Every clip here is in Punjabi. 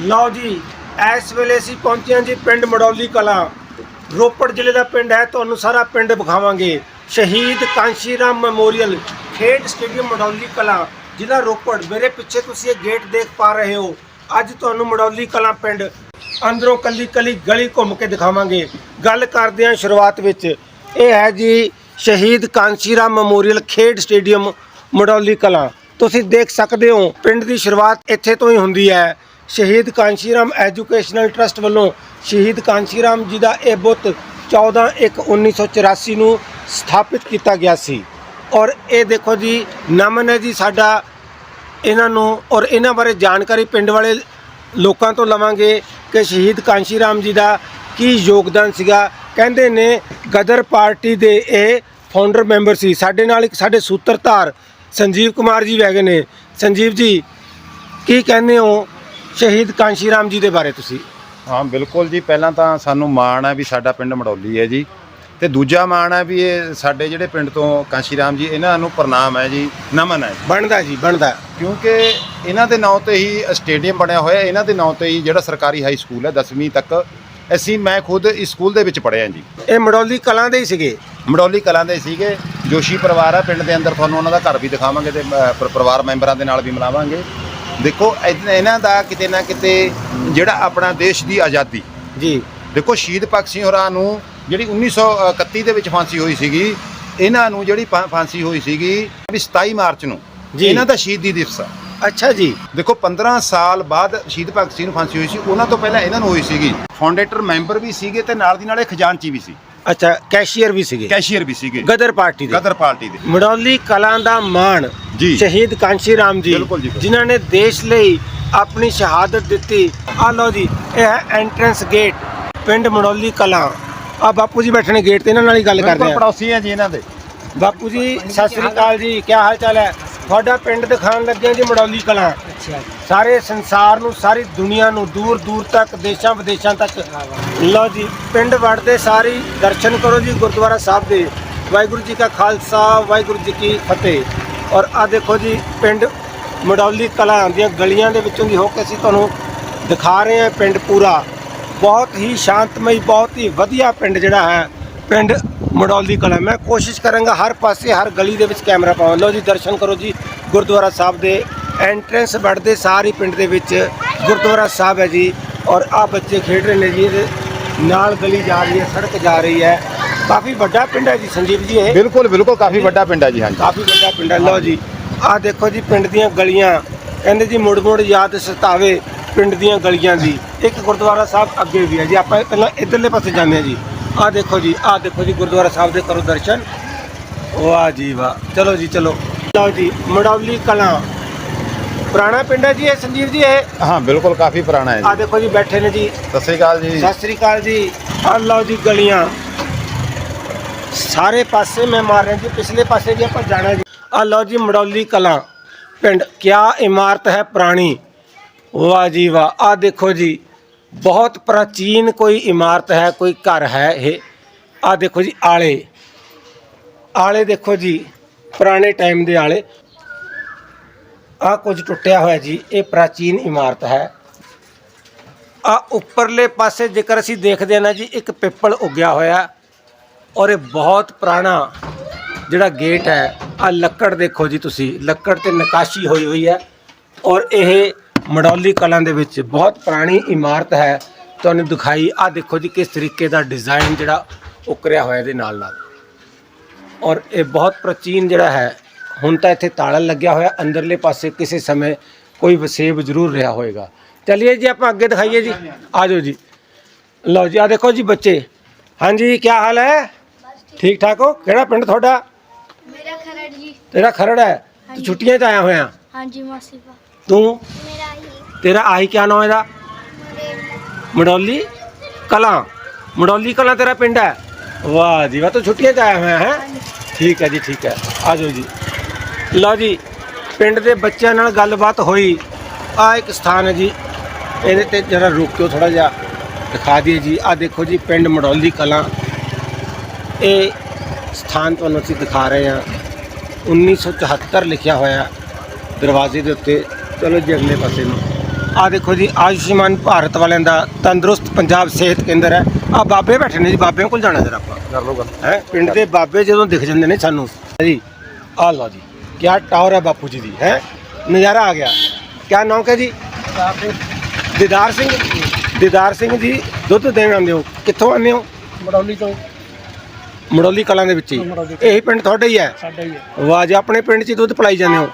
ਲਓ ਜੀ, ਇਸ ਵੇਲੇ ਅਸੀਂ ਪਹੁੰਚੇ ਹਾਂ ਜੀ ਪਿੰਡ ਮੜੌਲੀ ਕਲਾਂ। ਰੋਪੜ ਜ਼ਿਲ੍ਹੇ ਦਾ ਪਿੰਡ ਹੈ, ਤੁਹਾਨੂੰ ਸਾਰਾ ਪਿੰਡ ਵਿਖਾਵਾਂਗੇ। ਸ਼ਹੀਦ ਕਾਂਸ਼ੀ ਰਾਮ ਮੈਮੋਰੀਅਲ ਖੇਡ ਸਟੇਡੀਅਮ ਮੜੌਲੀ ਕਲਾਂ, ਜ਼ਿਲ੍ਹਾ ਰੋਪੜ। ਮੇਰੇ ਪਿੱਛੇ ਤੁਸੀਂ ਇਹ ਗੇਟ ਦੇਖ ਪਾ ਰਹੇ ਹੋ। ਅੱਜ ਤੁਹਾਨੂੰ ਮੜੌਲੀ ਕਲਾਂ ਪਿੰਡ ਅੰਦਰੋਂ ਕੱਲੀ ਕੱਲੀ ਗਲੀ ਘੁੰਮ ਕੇ ਦਿਖਾਵਾਂਗੇ। ਗੱਲ ਕਰਦੇ ਹਾਂ ਸ਼ੁਰੂਆਤ ਵਿੱਚ। ਇਹ ਹੈ ਜੀ ਸ਼ਹੀਦ ਕਾਂਸ਼ੀ ਰਾਮ ਮੈਮੋਰੀਅਲ ਖੇਡ ਸਟੇਡੀਅਮ ਮੜੌਲੀ ਕਲਾਂ। ਤੁਸੀਂ ਦੇਖ ਸਕਦੇ ਹੋ, ਪਿੰਡ ਦੀ ਸ਼ੁਰੂਆਤ ਇੱਥੇ ਤੋਂ ਹੀ ਹੁੰਦੀ ਹੈ। ਸ਼ਹੀਦ ਕਾਂਸ਼ੀ ਰਾਮ ਐਜੂਕੇਸ਼ਨਲ ਟਰਸਟ ਵੱਲੋਂ ਸ਼ਹੀਦ ਕਾਂਸ਼ੀ ਰਾਮ ਜੀ ਦਾ ਇਹ ਬੁੱਤ 14 1 1984 ਨੂੰ ਸਥਾਪਿਤ ਕੀਤਾ ਗਿਆ ਸੀ। ਔਰ ਇਹ ਦੇਖੋ ਜੀ, ਨਮਨ ਹੈ ਜੀ ਸਾਡਾ ਇਹਨਾਂ ਨੂੰ ਔਰ ਇਹਨਾਂ ਬਾਰੇ ਜਾਣਕਾਰੀ ਪਿੰਡ ਵਾਲੇ ਲੋਕਾਂ ਤੋਂ ਲਵਾਂਗੇ ਕਿ ਸ਼ਹੀਦ ਕਾਂਸ਼ੀ ਰਾਮ ਜੀ ਦਾ ਕੀ ਯੋਗਦਾਨ ਸੀਗਾ। ਕਹਿੰਦੇ ਨੇ, ਗਦਰ ਪਾਰਟੀ ਦੇ ਇਹ ਫਾਊਂਡਰ ਮੈਂਬਰ ਸੀ। ਸਾਡੇ ਨਾਲ ਇੱਕ ਸਾਡੇ ਸੂਤਰਧਾਰ ਸੰਜੀਵ ਕੁਮਾਰ ਜੀ ਵੀ ਹੈਗੇ ਨੇ। ਸੰਜੀਵ ਜੀ, ਕੀ ਕਹਿੰਦੇ ਹੋ? ਸ਼ਹੀਦ ਕਾਂਸ਼ੀ ਰਾਮ ਜੀ ਦੇ ਬਾਰੇ ਤੁਸੀਂ? ਹਾਂ ਬਿਲਕੁਲ ਜੀ। ਪਹਿਲਾਂ ਤਾਂ ਸਾਨੂੰ ਮਾਣ ਹੈ ਵੀ ਸਾਡਾ ਪਿੰਡ ਮੜੌਲੀ ਹੈ ਜੀ। ਤੇ ਦੂਜਾ ਮਾਣ ਹੈ ਵੀ ਇਹ ਸਾਡੇ ਜਿਹੜੇ ਪਿੰਡ ਤੋਂ ਕਾਂਸ਼ੀ ਰਾਮ ਜੀ ਇਹਨਾਂ ਨੂੰ ਪ੍ਰਣਾਮ ਹੈ ਜੀ ਨਮਨ ਹੈ। ਬਣਦਾ ਜੀ ਬਣਦਾ। ਕਿਉਂਕਿ ਇਹਨਾਂ ਦੇ ਨਾਂ ਤੇ ਹੀ ਸਟੇਡੀਅਮ ਬਣਿਆ ਹੋਇਆ ਇਹਨਾਂ ਦੇ ਨਾਂ ਤੇ ਹੀ ਜਿਹੜਾ ਸਰਕਾਰੀ ਹਾਈ ਸਕੂਲ ਹੈ 10ਵੀਂ ਤੱਕ ਅਸੀਂ ਮੈਂ ਖੁਦ ਇਸ ਸਕੂਲ ਦੇ ਵਿੱਚ ਪੜ੍ਹਿਆ ਜੀ। ਇਹ ਮੜੌਲੀ ਕਲਾਂ ਦੇ ਹੀ ਸੀਗੇ? ਮੜੌਲੀ ਕਲਾਂ ਦੇ ਸੀਗੇ। ਜੋਸ਼ੀ ਪਰਿਵਾਰ ਹੈ ਪਿੰਡ ਦੇ ਅੰਦਰ ਤੁਹਾਨੂੰ ਉਹਨਾਂ ਦਾ ਘਰ ਵੀ ਦਿਖਾਵਾਂਗੇ ਤੇ ਅ, ਪਰ- ਪਰਿਵਾਰ ਮੈਂਬਰਾਂ ਦੇ ਨਾਲ ਵੀ ਮਿਲਾਵਾਂਗੇ। ਦੇਖੋ ਇਹਨਾਂ ਦਾ ਕਿਤੇ ਨਾ ਕਿਤੇ ਜਿਹੜਾ ਆਪਣਾ ਦੇਸ਼ ਦੀ ਆਜ਼ਾਦੀ। ਜੀ। ਦੇਖੋ ਸ਼ਹੀਦ ਭਗਤ ਸਿੰਘ ਹੋਰਾਂ ਨੂੰ ਜਿਹੜੀ 1931 ਦੇ ਵਿੱਚ ਫਾਂਸੀ ਹੋਈ ਸੀਗੀ ਇਹਨਾਂ ਨੂੰ ਜਿਹੜੀ ਫਾਂਸੀ ਹੋਈ ਸੀਗੀ ਵੀ 27 ਮਾਰਚ ਨੂੰ ਜੀ। ਇਹਨਾਂ ਦਾ ਸ਼ਹੀਦੀ ਦਿਵਸ ਆ। ਅੱਛਾ ਜੀ। ਦੇਖੋ 15 ਸਾਲ ਬਾਅਦ ਸ਼ਹੀਦ ਭਗਤ ਸਿੰਘ ਨੂੰ ਫਾਂਸੀ ਹੋਈ ਸੀ ਉਹਨਾਂ ਤੋਂ ਪਹਿਲਾਂ ਇਹਨਾਂ ਨੂੰ ਹੋਈ ਸੀਗੀ। ਫਾਊਂਡੇਟਰ ਮੈਂਬਰ ਵੀ ਸੀਗੇ ਤੇ ਨਾਲ ਦੀ ਨਾਲ ਇਹ ਖਜ਼ਾਨਚੀ ਵੀ ਸੀ। ਅੱਛਾ ਕੈਸ਼ੀਅਰ ਵੀ ਸੀਗੇ? ਕੈਸ਼ੀਅਰ ਵੀ ਸੀਗੇ। ਗਦਰ ਪਾਰਟੀ ਦੇ। ਗਦਰ ਪਾਰਟੀ ਦੇ। ਮੜੌਲੀ ਕਲਾਂ ਦਾ ਮਾਣ ਜੀ। ਸ਼ਹੀਦ ਕਾਂਸ਼ੀ ਰਾਮ ਜੀ ਬਿਲਕੁਲ ਜੀ, ਬਿਲਕੁਲ। ਜਿਨ੍ਹਾਂ ਨੇ ਦੇਸ਼ ਲਈ ਆਪਣੀ ਸ਼ਹਾਦਤ ਦਿੱਤੀ। ਆ ਲਓ ਜੀ ਇਹ ਹੈ ਐਂਟਰੈਂਸ ਗੇਟ ਪਿੰਡ ਮੜੌਲੀ ਕਲਾਂ। ਆ ਬਾਪੂ ਜੀ ਬੈਠੇ ਨੇ ਗੇਟ ਤੇ ਇਹਨਾਂ ਨਾਲ ਹੀ ਗੱਲ ਕਰਦੇ ਬਿਲਕੁਲ ਆ ਪੜੋਸੀ ਹੈ ਜੀ ਇਹਨਾਂ ਦੇ। ਬਾਪੂ ਜੀ ਸਤਿ ਸ੍ਰੀ ਅਕਾਲ ਜੀ ਕੀ ਹਾਲ ਚਾਲ ਹੈ? ਤੁਹਾਡਾ ਪਿੰਡ ਦਿਖਾਉਣ ਲੱਗੇ ਹਾਂ ਜੀ ਮੜੌਲੀ ਕਲਾਂ। ਸਾਰੇ ਸੰਸਾਰ ਨੂੰ ਸਾਰੀ ਦੁਨੀਆ ਨੂੰ ਦੂਰ ਦੂਰ ਤੱਕ ਦੇਸ਼ਾਂ ਵਿਦੇਸ਼ਾਂ ਤੱਕ। ਲਓ ਜੀ ਪਿੰਡ ਵੜਦੇ ਸਾਰੀ ਦਰਸ਼ਨ ਕਰੋ ਜੀ ਗੁਰਦੁਆਰਾ ਸਾਹਿਬ ਦੇ। ਵਾਹਿਗੁਰੂ ਜੀ ਕਾ ਖਾਲਸਾ ਵਾਹਿਗੁਰੂ ਜੀ ਕੀ ਫਤਿਹ। ਔਰ ਆ ਦੇਖੋ ਜੀ ਪਿੰਡ ਮੜੌਲੀ ਕਲਾਂ ਦੀਆਂ ਗਲੀਆਂ ਦੇ ਵਿੱਚੋਂ ਦੀ ਹੋ ਕੇ ਅਸੀਂ ਤੁਹਾਨੂੰ ਦਿਖਾ ਰਹੇ ਹਾਂ ਪਿੰਡ ਪੂਰਾ। ਬਹੁਤ ਹੀ ਸ਼ਾਂਤਮਈ ਬਹੁਤ ਹੀ ਵਧੀਆ ਪਿੰਡ ਜਿਹੜਾ ਹੈ ਪਿੰਡ ਮੜੌਲੀ ਕਲਾਂ। ਮੈਂ ਕੋਸ਼ਿਸ਼ ਕਰਾਂਗਾ ਹਰ ਪਾਸੇ ਹਰ ਗਲੀ ਦੇ ਵਿੱਚ ਕੈਮਰਾ ਪਾਵਾਂ ਲਓ ਜੀ ਦਰਸ਼ਨ ਕਰੋ ਜੀ। ਗੁਰਦੁਆਰਾ ਸਾਹਿਬ ਦੇ ਐਂਟਰੈਂਸ ਵੜਦੇ ਸਾਰੀ ਪਿੰਡ ਦੇ ਵਿੱਚ ਗੁਰਦੁਆਰਾ ਸਾਹਿਬ ਹੈ ਜੀ ਔਰ ਆ ਬੱਚੇ ਖੇਡ ਰਹੇ ਨੇ ਜੀ ਇਹਦੇ ਨਾਲ ਗਲੀ ਜਾ ਰਹੀ ਹੈ ਸੜਕ ਜਾ ਰਹੀ ਹੈ। ਕਾਫੀ ਵੱਡਾ ਪਿੰਡ ਹੈ ਜੀ ਸੰਜੀਵ ਜੀ ਇਹ। ਬਿਲਕੁਲ ਬਿਲਕੁਲ ਕਾਫੀ ਵੱਡਾ ਪਿੰਡ ਹੈ ਜੀ ਹਾਂਜੀ। ਕਾਫੀ ਵੱਡਾ ਪਿੰਡ ਹੈ ਲਓ ਜੀ। ਆਹ ਦੇਖੋ ਜੀ ਪਿੰਡ ਦੀਆਂ ਗਲੀਆਂ। ਕਹਿੰਦੇ ਜੀ ਮੁੜ ਮੁੜ ਯਾਦ ਸਤਾਵੇ ਪਿੰਡ ਦੀਆਂ ਗਲੀਆਂ ਦੀ। ਇੱਕ ਗੁਰਦੁਆਰਾ ਸਾਹਿਬ ਅੱਗੇ ਵੀ ਹੈ ਜੀ ਆਪਾਂ ਪਹਿਲਾਂ ਇਧਰਲੇ ਪਾਸੇ ਜਾਂਦੇ ਹਾਂ ਜੀ। ਆਹ ਦੇਖੋ ਜੀ ਆਹ ਦੇਖੋ ਜੀ ਗੁਰਦੁਆਰਾ ਸਾਹਿਬ ਦੇ ਕਰੋ ਦਰਸ਼ਨ। ਵਾਹ ਜੀ ਵਾਹ। ਚਲੋ ਜੀ ਚਲੋ। ਲਓ ਜੀ ਮੜੌਲੀ ਕਲਾਂ। ਪੁਰਾਣਾ ਪਿੰਡ ਹੈ ਜੀ ਇਹ ਸੰਜੀਵ ਜੀ ਇਹ? ਹਾਂ ਬਿਲਕੁਲ ਕਾਫੀ ਪੁਰਾਣਾ ਹੈ ਜੀ। ਦੇਖੋ ਜੀ ਬੈਠੇ ਨੇ ਜੀ। ਸਤਿ ਸ੍ਰੀ ਅਕਾਲ ਜੀ। ਸਤਿ ਸ੍ਰੀ ਅਕਾਲ ਜੀ। ਆਹ ਲਓ ਜੀ ਗਲੀਆਂ। ਸਾਰੇ ਪਾਸੇ ਮੈਂ ਮਾਰ ਰਿਹਾ ਜੀ ਪਿਛਲੇ ਪਾਸੇ ਵੀ ਆਪਾਂ ਜਾਣਾ ਜੀ। ਆਹ ਲਓ ਜੀ ਮੜੌਲੀ ਕਲਾਂ। ਪਿੰਡ ਕਿਆ ਇਮਾਰਤ ਹੈ ਪੁਰਾਣੀ? ਵਾਹ ਜੀ ਵਾਹ। ਆਹ ਦੇਖੋ ਜੀ ਬਹੁਤ ਪ੍ਰਾਚੀਨ ਕੋਈ ਇਮਾਰਤ ਹੈ ਕੋਈ ਘਰ ਹੈ ਇਹ। ਆਹ ਦੇਖੋ ਜੀ ਆਲੇ। ਆਲੇ ਦੇਖੋ ਜੀ ਪੁਰਾਣੇ ਟਾਈਮ ਦੇ ਆਲੇ। ਆਹ ਕੁਝ ਟੁੱਟਿਆ ਹੋਇਆ ਜੀ, ਇਹ ਪ੍ਰਾਚੀਨ ਇਮਾਰਤ ਹੈ। ਆ ਉੱਪਰਲੇ ਪਾਸੇ ਜੇਕਰ ਅਸੀਂ ਦੇਖਦੇ ਹਾਂ ਨਾ ਜੀ, ਇੱਕ ਪਿੱਪਲ ਉੱਗਿਆ ਹੋਇਆ ਔਰ ਇਹ ਬਹੁਤ ਪੁਰਾਣਾ ਜਿਹੜਾ ਗੇਟ ਹੈ ਆ ਲੱਕੜ ਦੇਖੋ ਜੀ ਤੁਸੀਂ, ਲੱਕੜ ਤੇ ਨਕਾਸ਼ੀ ਹੋਈ ਹੋਈ ਹੈ ਔਰ ਇਹ ਮੜੌਲੀ ਕਲਾਂ ਦੇ ਵਿੱਚ ਬਹੁਤ ਪੁਰਾਣੀ ਇਮਾਰਤ ਹੈ। ਤੁਹਾਨੂੰ ਦਿਖਾਈ ਆ ਦੇਖੋ ਜੀ ਕਿਸ ਤਰੀਕੇ ਦਾ ਡਿਜ਼ਾਈਨ ਜਿਹੜਾ ਉਕਰਿਆ ਹੋਇਆ ਇਹਦੇ ਨਾਲ ਨਾਲ ਔਰ ਇਹ ਬਹੁਤ ਪ੍ਰਾਚੀਨ ਜਿਹੜਾ ਹੈ ਹੁਣ ਤਾਂ ਇੱਥੇ ਤਾਲਾ ਲੱਗਿਆ ਹੋਇਆ ਅੰਦਰਲੇ ਪਾਸੇ ਕਿਸੇ ਸਮੇਂ ਕੋਈ ਵਸੇਬ ਜ਼ਰੂਰ ਰਿਹਾ ਹੋਵੇਗਾ ਚਲਿਏ ਜੀ ਆਪਾਂ ਅੱਗੇ ਦਿਖਾਈਏ ਜੀ। ਆ ਜਾਓ ਜੀ। ਲਓ ਜੀ ਆ ਦੇਖੋ ਜੀ ਬੱਚੇ। ਹਾਂਜੀ ਕੀ ਹਾਲ ਹੈ? ਠੀਕ ਠਾਕ ਹੋ? ਕਿਹੜਾ ਪਿੰਡ ਤੁਹਾਡਾ? ਮੇਰਾ ਖਰੜ ਜੀ। ਤੇਰਾ ਖਰੜ ਹੈ? ਤੂੰ ਛੁੱਟੀਆਂ 'ਚ ਆਇਆ ਹੋਇਆ? ਹਾਂਜੀ ਮਾਸੀ ਪਾ ਤੂੰ? ਮੇਰਾ ਹੀ। ਤੇਰਾ ਆਈ ਕਿਆ ਨਾਮ ਇਹਦਾ? ਮੜੌਲੀ ਕਲਾਂ। ਮੜੌਲੀ ਕਲਾਂ ਤੇਰਾ ਪਿੰਡ ਹੈ? ਵਾਹ ਜੀ ਵਾਹ ਤੂੰ ਛੁੱਟੀਆਂ 'ਚ ਆਇਆ ਹੋਇਆ ਹੈ? ਠੀਕ ਹੈ ਜੀ ਠੀਕ ਹੈ। ਆ ਜਾਓ ਜੀ। ਲਓ ਜੀ ਪਿੰਡ ਦੇ ਬੱਚਿਆਂ ਨਾਲ ਗੱਲਬਾਤ ਹੋਈ। ਆ ਇੱਕ ਸਥਾਨ ਹੈ ਜੀ। ਇਹਦੇ ਤੇ ਜਰਾ ਰੁਕਿਓ ਥੋੜਾ ਜਿਹਾ। ਦਿਖਾ ਦਈਏ ਜੀ। ਆ ਦੇਖੋ ਜੀ ਪਿੰਡ ਮੜੌਲੀ ਕਲਾਂ। ਇਹ ਸਥਾਨ ਤੁਹਾਨੂੰ ਅਸੀਂ ਦਿਖਾ ਰਹੇ ਹਾਂ। 1974 ਲਿਖਿਆ ਹੋਇਆ ਦਰਵਾਜ਼ੇ ਦੇ ਉੱਤੇ। ਚਲੋ ਜੀ ਅਗਲੇ ਪਾਸੇ ਨੂੰ। ਆ ਦੇਖੋ ਜੀ ਆਯੁਸ਼ਮਾਨ ਭਾਰਤ ਵਾਲਿਆਂ ਦਾ ਤੰਦਰੁਸਤ ਪੰਜਾਬ ਸਿਹਤ ਕੇਂਦਰ ਹੈ। ਆ ਬਾਬੇ ਬੈਠੇ ਨੇ ਜੀ ਬਾਬਿਆਂ ਕੋਲ ਜਾਣਾ ਜਰਾ ਆਪਾਂ। ਕਰ ਲਓ ਗੱਲ। ਹੈ ਪਿੰਡ ਦੇ ਬਾਬੇ ਜਦੋਂ ਦਿਖ ਜਾਂਦੇ ਨੇ ਸਾਨੂੰ ਜੀ। ਆ ਲਓ ਜੀ ਕਿਆ ਟਾਵਰ ਹੈ ਬਾਪੂ ਜੀ ਦੀ ਹੈ? ਨਜ਼ਾਰਾ ਆ ਗਿਆ। ਕਿਆ ਨਾਮ ਹੈ ਜੀ? ਦੀਦਾਰ ਸਿੰਘ। ਦੀਦਾਰ ਸਿੰਘ? ਜੀ ਦੁੱਧ ਦੇਣ ਆਉਂਦੇ ਹੋ। ਕਿੱਥੋਂ ਆਉਂਦੇ ਹੋ? ਮੜੌਲੀ ਤੋਂ। ਮੜੋਲੀ ਕਲਾਂ ਦੇ ਵਿੱਚ ਹੀ। ਇਹੀ ਪਿੰਡ ਤੁਹਾਡਾ ਹੀ ਹੈ? ਸਾਡਾ ਹੀ ਹੈ। ਵਾਹ ਜੀ ਆਪਣੇ ਪਿੰਡ 'ਚ ਹੀ ਦੁੱਧ ਪਲਾਈ ਜਾਂਦੇ ਹੋ?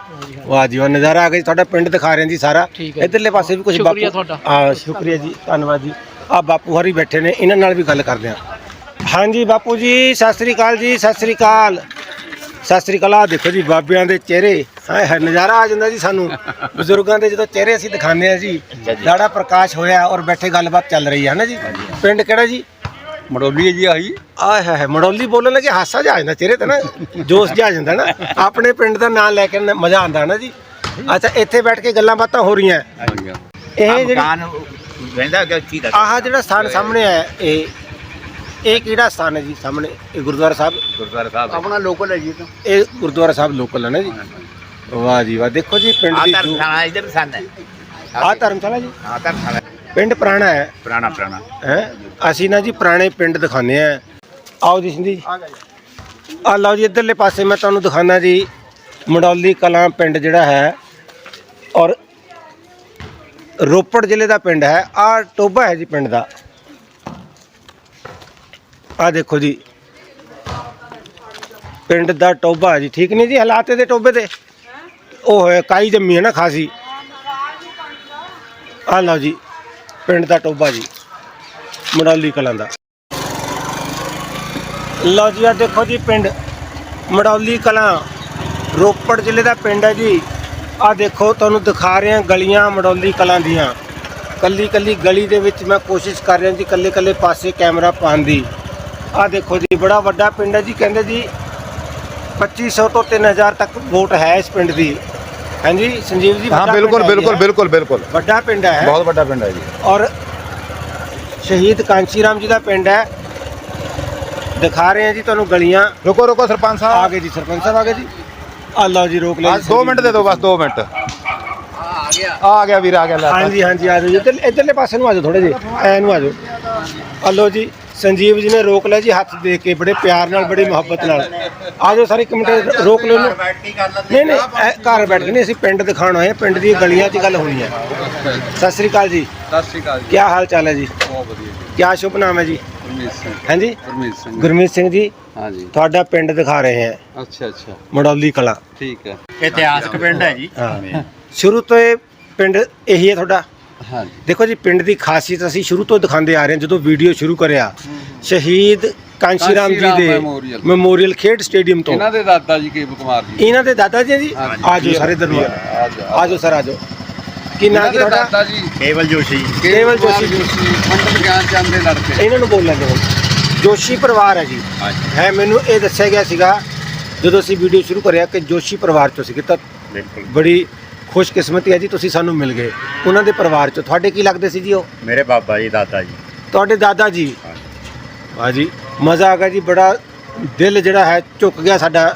ਵਾਹ ਜੀ ਵਾਹ ਨਜ਼ਾਰਾ ਆ ਗਿਆ ਤੁਹਾਡਾ ਪਿੰਡ ਦਿਖਾ ਰਹੇ ਜੀ ਸਾਰਾ। ਇਧਰਲੇ ਪਾਸੇ ਵੀ ਕੁਝ ਬਾਪੂ। ਹਾਂ ਸ਼ੁਕਰੀਆ ਜੀ ਧੰਨਵਾਦ ਜੀ। ਆ ਬਾਪੂ ਹਰੀ ਬੈਠੇ ਨੇ ਇਹਨਾਂ ਨਾਲ ਵੀ ਗੱਲ ਕਰਦੇ ਹਾਂ। ਹਾਂਜੀ ਬਾਪੂ ਜੀ ਸਤਿ ਸ੍ਰੀ ਅਕਾਲ ਜੀ ਸਤਿ ਸ੍ਰੀ ਅਕਾਲ। ਸਤਿ ਸ੍ਰੀ ਅਕਾਲ ਆ ਦੇਖੋ ਜੀ ਬਾਬਿਆਂ ਦੇ ਚਿਹਰੇ। ਹਾਏ ਹਾਏ ਨਜ਼ਾਰਾ ਆ ਜਾਂਦਾ ਜੀ ਸਾਨੂੰ। ਬਜ਼ੁਰਗਾਂ ਦੇ ਜਦੋਂ ਚਿਹਰੇ ਅਸੀਂ ਦਿਖਾਉਂਦੇ ਆ ਜੀ ਦਾੜਾ ਪ੍ਰਕਾਸ਼ ਹੋਇਆ ਔਰ ਬੈਠੇ ਗੱਲਬਾਤ ਚੱਲ ਰਹੀ ਹੈ ਨਾ ਜੀ? ਪਿੰਡ ਕਿਹੜਾ ਜੀ? ਮੜੌਲੀ ਜੀ ਆਈ ਆਏ ਹਾਏ ਮੜੌਲੀ ਬੋਲਣ ਲੱਗੇ ਹਾਸਾ ਜਾ ਆ ਜਾਂਦਾ ਚਿਹਰੇ ਤੇ ਨਾ ਜੋਸ਼ ਜਾ ਆ ਜਾਂਦਾ ਨਾ। ਆਪਣੇ ਪਿੰਡ ਦਾ ਨਾਮ ਲੈ ਕੇ ਮਜ਼ਾ ਆਉਂਦਾ ਨਾ ਜੀ? ਅੱਛਾ ਇੱਥੇ ਬੈਠ ਕੇ ਗੱਲਾਂ ਬਾਤਾਂ ਹੋ ਰਹੀਆਂ। ਇਹ ਜਿਹੜੀ ਵੈਂਦਾ ਕਿ ਕੀ ਦਾ ਆਹ ਜਿਹੜਾ ਸਥਾਨ ਸਾਹਮਣੇ ਹੈ ਇਹ ਇਹ ਕਿਹੜਾ ਸਥਾਨ ਹੈ ਜੀ ਸਾਹਮਣੇ? ਇਹ ਗੁਰਦੁਆਰਾ ਸਾਹਿਬ? ਗੁਰਦੁਆਰਾ ਸਾਹਿਬ ਆਪਣਾ ਲੋਕਲ ਹੈ ਜੀ ਤਾਂ। ਇਹ ਗੁਰਦੁਆਰਾ ਸਾਹਿਬ ਲੋਕਲ ਹੈ ਨਾ ਜੀ? ਵਾਹ ਜੀ ਵਾਹ ਦੇਖੋ ਜੀ ਪਿੰਡ ਦੀ ਜੂ- ਇਧਰ ਸੰਨ ਹੈ। ਆਹ ਧਰਮਸ਼ਾਲਾ ਜੀ? ਹਾਂ ਧਰਮਸ਼ਾਲਾ ਪਿੰਡ ਪੁਰਾਣਾ ਹੈ। ਪੁਰਾਣਾ ਪੁਰਾਣਾ। ਹੈ? ਅਸੀਂ ਨਾ ਜੀ ਪੁਰਾਣੇ ਪਿੰਡ ਦਿਖਾਉਂਦੇ ਆ ਆਓ ਜੀ ਸਿੰਧੀ ਆ ਲਓ ਜੀ ਇੱਧਰਲੇ ਪਾਸੇ ਮੈਂ ਤੁਹਾਨੂੰ ਦਿਖਾਣਾ ਜੀ ਮੰਡੌਲੀ ਕਲਾਂ ਪਿੰਡ ਜਿਹੜਾ ਹੈ ਔਰ ਰੋਪੜ ਜ਼ਿਲ੍ਹੇ ਦਾ ਪਿੰਡ ਹੈ। ਆ ਟੋਬਾ ਹੈ ਜੀ ਪਿੰਡ ਦਾ। ਆ ਦੇਖੋ ਜੀ। ਪਿੰਡ ਦਾ ਟੋਬਾ ਹੈ ਜੀ। ਠੀਕ ਨਹੀਂ ਜੀ ਹਾਲਾਤ ਇਹਦੇ ਟੋਬੇ ਦੇ ਉਹ ਹੋਇਆ ਕਾਈ ਜੰਮੀ ਹੈ ਨਾ ਖਾਸੀ। ਆ ਲਓ ਜੀ, ਪਿੰਡ ਦਾ ਟੋਬਾ ਜੀ। ਮੜੌਲੀ ਕਲਾਂ ਦਾ। ਲਓ ਜੀ ਆ ਦੇਖੋ ਜੀ ਪਿੰਡ। ਮੜੌਲੀ ਕਲਾਂ। ਰੋਪੜ ਜ਼ਿਲ੍ਹੇ ਦਾ ਪਿੰਡ ਹੈ ਜੀ। ਆ ਦੇਖੋ ਤੁਹਾਨੂੰ ਦਿਖਾ ਰਹੇ ਹਾਂ ਗਲੀਆਂ ਮੜੌਲੀ ਕਲਾਂ ਦੀਆਂ। ਕੱਲੀ ਕੱਲੀ ਗਲੀ ਦੇ ਵਿੱਚ ਮੈਂ ਕੋਸ਼ਿਸ਼ ਕਰ ਰਿਹਾ ਜੀ ਕੱਲੇ ਕੱਲੇ ਪਾਸੇ ਕੈਮਰਾ ਪਾਉਣ ਦੀ। ਆ ਦੇਖੋ ਜੀ ਬੜਾ ਵੱਡਾ ਪਿੰਡ ਹੈ ਜੀ ਕਹਿੰਦੇ ਜੀ 2500 ਤੋਂ 3000 ਤੱਕ ਵੋਟ ਹੈ ਇਸ ਪਿੰਡ ਦੀ। ਹਾਂਜੀ ਸੰਜੀਵ ਜੀ ਹਾਂ ਬਿਲਕੁਲ ਬਿਲਕੁਲ। ਬਿਲਕੁਲ ਬਿਲਕੁਲ। ਵੱਡਾ ਪਿੰਡ ਹੈ। ਬਹੁਤ ਵੱਡਾ ਪਿੰਡ ਹੈ ਜੀ। ਔਰ ਸ਼ਹੀਦ ਕਾਂਚੀ ਰਾਮ ਜੀ ਦਾ ਪਿੰਡ ਹੈ। ਦਿਖਾ ਰਹੇ ਹਾਂ ਜੀ ਤੁਹਾਨੂੰ ਗਲੀਆਂ। ਰੁਕੋ ਰੁਕੋ ਸਰਪੰਚ ਆ ਸਾਹਿਬ ਗਏ ਜੀ ਸਰਪੰਚ ਸਾਹਿਬ ਆ ਗਏ ਜੀ। ਆ ਲਓ ਜੀ ਰੋਕ ਜੀ 2 ਮਿੰਟ ਦੇ ਦਿਓ ਬਸ 2 ਮਿੰਟ। ਆ ਗਿਆ ਵੀਰ ਆ ਗਿਆ ਲੈ ਹਾਂਜੀ ਹਾਂਜੀ ਆ ਜਾਓ ਜੀ। ਇੱਧਰ ਇੱਧਰਲੇ ਪਾਸੇ ਨੂੰ ਆ ਜਾਓ ਥੋੜੇ ਜੀ ਐ ਨੂੰ ਆ ਜਾਓ। ਆ ਲਓ ਜੀ ਸੰਜੀਵ ਜੀ ਨੇ ਰੋਕ ਲਿਆ ਜੀ ਹੱਥ ਦੇ ਕੇ ਬੜੇ ਪਿਆਰ ਨਾਲ ਬੜੀ ਮੁਹੱਬਤ ਨਾਲ। ਆ ਜਾਓ ਸਾਰੇ ਇੱਕ ਮਿੰਟ ਰੋਕ ਲਓ ਇਹਨੂੰ। ਨਹੀਂ ਨਹੀਂ ਇਹ ਘਰ ਬੈਠ ਕੇ ਨਹੀਂ ਅਸੀਂ ਪਿੰਡ ਦਿਖਾਉਣਾ ਹੈ ਪਿੰਡ ਦੀ ਗਲੀਆਂ 'ਚ ਗੱਲ ਹੋਣੀ ਹੈ। ਸਤਿ ਸ੍ਰੀ ਅਕਾਲ ਜੀ। ਸਤਿ ਸ਼੍ਰੀ ਅਕਾਲ ਕੀ ਹਾਲ ਚਾਲ ਹੈ ਜੀ? ਬਹੁਤ ਵਧੀਆ ਕੀ ਸ਼ੁਭ ਨਾਮ ਹੈ ਜੀ? ਗੁਰਮੀਤ ਸਿੰਘ। ਹਾਂਜੀ? ਗੁਰਮੀਤ ਸਿੰਘ। ਗੁਰਮੀਤ ਸਿੰਘ ਜੀ ਹਾਂਜੀ। ਤੁਹਾਡਾ ਪਿੰਡ ਦਿਖਾ ਰਹੇ ਹਾਂ। ਅੱਛਾ ਅੱਛਾ। ਮੜੌਲੀ ਕਲਾਂ। ਠੀਕ ਹੈ। ਇਤਿਹਾਸਕ ਪਿੰਡ ਹੈ ਜੀ। ਹਾਂ। ਸ਼ੁਰੂ ਤੋਂ ਇਹ ਪਿੰਡ ਇਹੀ ਹੈ ਤੁਹਾਡਾ। ਹਾਂਜੀ। ਦੇਖੋ ਜੀ ਪਿੰਡ ਦੀ ਖਾਸੀਅਤ ਅਸੀਂ ਸ਼ੁਰੂ ਤੋਂ ਦਿਖਾਉਂਦੇ ਆ ਰਹੇ ਹਾਂ ਜਦੋਂ ਵੀਡੀਓ ਸ਼ੁਰੂ ਕਰਿਆ। ਸ਼ਹੀਦ ਕਾਂਸ਼ੀ ਰਾਮ ਜੀ ਦੇ ਮੈਮੋਰੀਅਲ। ਖੇਡ ਸਟੇਡੀਅਮ ਤੋਂ। ਇਹਨਾਂ ਦੇ ਦਾਦਾ ਜੀ ਕੇਵ ਕੁਮਾਰ ਜੀ। ਇਹਨਾਂ ਦੇ ਦਾਦਾ ਜੀ ਹੈ ਜੀ। ਆਜੋ ਸਾਰੇ ਦਰਬਾਰ। ਆਜੋ ਆਜੋ ਸਰ ਆਜੋ ਕੀ ਨਾਮ ਇਹਨਾਂ ਕੀ ਦੇ ਤੁਹਾਡਾ? ਦਾਦਾ ਜੀ। ਕੇਵਲ ਜੋਸ਼ੀ। ਕੇਵਲ ਜੋਸ਼ੀ। ਮੰਡਲ ਗਿਆਨ ਚੰਦ ਦੇ ਲੜਕੇ। ਇਹਨਾਂ ਨੂੰ ਬੋਲਣ ਦਿਓ ਜੋਸ਼ੀ ਪਰਿਵਾਰ ਹੈ ਜੀ। ਹਾਂਜੀ। ਹੈ ਮੈਨੂੰ ਇਹ ਦੱਸਿਆ ਗਿਆ ਸੀਗਾ ਜਦੋਂ ਅਸੀਂ ਵੀਡੀਓ ਸ਼ੁਰੂ ਕਰਿਆ ਕਿ ਜੋਸ਼ੀ ਪਰਿਵਾਰ ਚੋਂ ਸੀਗੇ ਤਾਂ ਬਿਲਕੁਲ। ਬੜੀ ਖੁਸ਼ਕਿਸਮਤੀ ਹੈ ਜੀ ਤੁਸੀਂ ਸਾਨੂੰ ਮਿਲ ਗਏ। ਉਹਨਾਂ ਦੇ ਪਰਿਵਾਰ ਚੋਂ। ਤੁਹਾਡੇ ਕੀ ਲੱਗਦੇ ਸੀ ਜੀ ਉਹ? ਮੇਰੇ ਬਾਬਾ ਜੀ ਦਾਦਾ ਜੀ। ਤੁਹਾਡੇ ਦਾਦਾ ਜੀ? ਵਾਹ ਜੀ ਮਜ਼ਾ ਆ ਗਿਆ ਜੀ ਬੜਾ ਦਿਲ ਜਿਹੜਾ ਹੈ ਝੁਕ ਗਿਆ ਸਾਡਾ